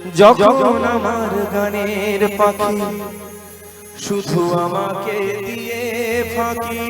যখন আমার গানের পাখি শুধু আমাকে দিয়ে ফাঁকি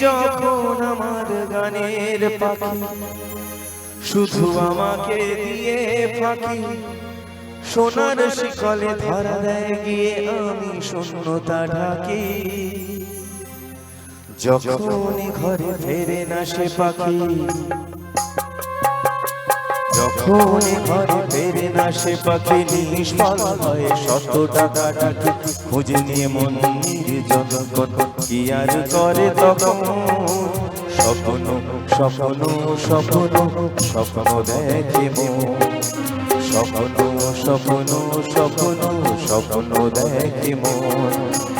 যখন আমার গানের পাখি শুধু আমাকে দিয়ে ফাঁকি সোনার শিকলে ধরা দেয় গিয়ে আমি শূন্যতা ঢাকি। যখন ঘরে ফেরে না সে পাখি যখন ঘরে ফেরে না সে পাখি নিষ্ফল হয় শত টাকা টাকি খুঁজে নিয়ে মন নির্জন কি আর করে তখন? স্বপ্ন স্বপ্ন স্বপ্ন স্বপ্ন দেখে স্বপ্ন স্বপ্ন স্বপ্ন স্বপ্ন দেখে মন।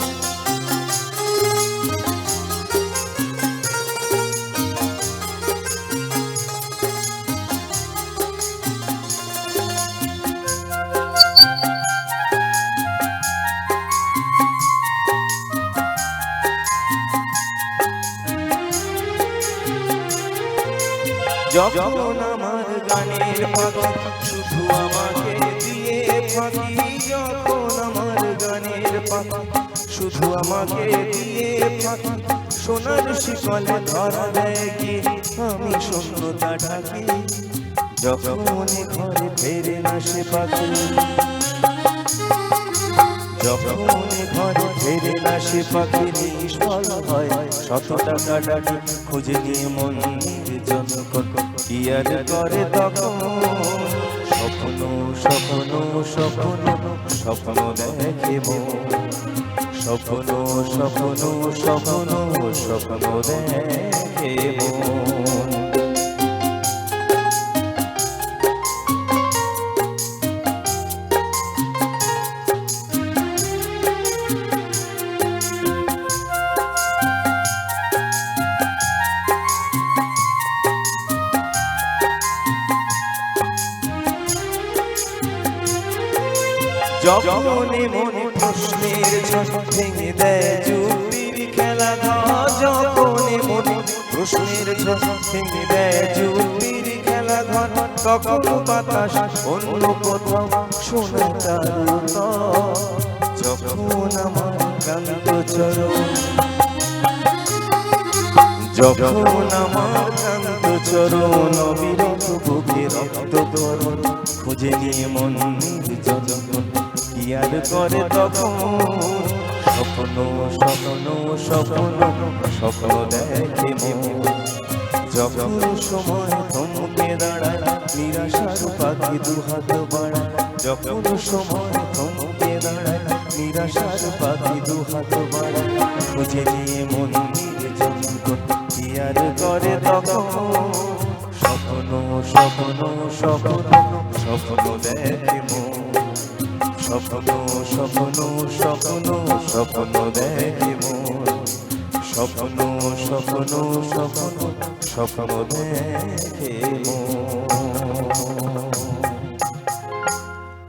যখন আমার গানের পাখি শুধু আমাকে দিয়ে ফাঁকি, যখন আমার গানের পাখি শুধু আমাকে দিয়ে ফাঁকি, সোনার শিকলে ধরা দেয় কি আমি শূন্যতা ঢাকি যখন ঘরে ফেরে না সে পাখি। যখন ঘরে ফেরে না সে পাখি নিষ্ফল হয়। শত টাকা ডাকি খুঁজে নিয়ে মন্দির নির্জন কি আর করে তখন স্বপ্ন স্বপ্ন স্বপ্ন স্বপ্ন দেখে স্বপ্ন স্বপ্ন স্বপ্ন স্বপ্ন দেখে যখন মনে প্রশ্নের ঝড় ভেঙে দেয় যুক্তির খেলা যখন মনে প্রশ্নের ঝড় ভেঙে দেয় যুক্তির খেলা ঘর, তখন বাতাস অন্য কোথাও শোনা তার। যখন আমার কান্ত চরণ যখন আমার কান্ত চরণ অবিরত বুকে রক্ত করণ খুঁজে নিয়ে মন নির্জন আর করে তখন স্বপ্ন স্বপ্ন স্বপ্ন স্বপ্ন দেখে যখন সময় থমকে দাঁড়ায় নিরাশার পাখি দুহাত বাড়ায়। যখন সময় থমকে দাঁড়ায় নিরাশার পাখি দুহাত বাড়ায়। খুঁজে নিয়ে মন স্বপ্ন স্বপ্ন স্বপ্ন স্বপ্ন দেখি মন। স্বপ্ন স্বপ্ন স্বপ্ন স্বপ্ন দেখে মন।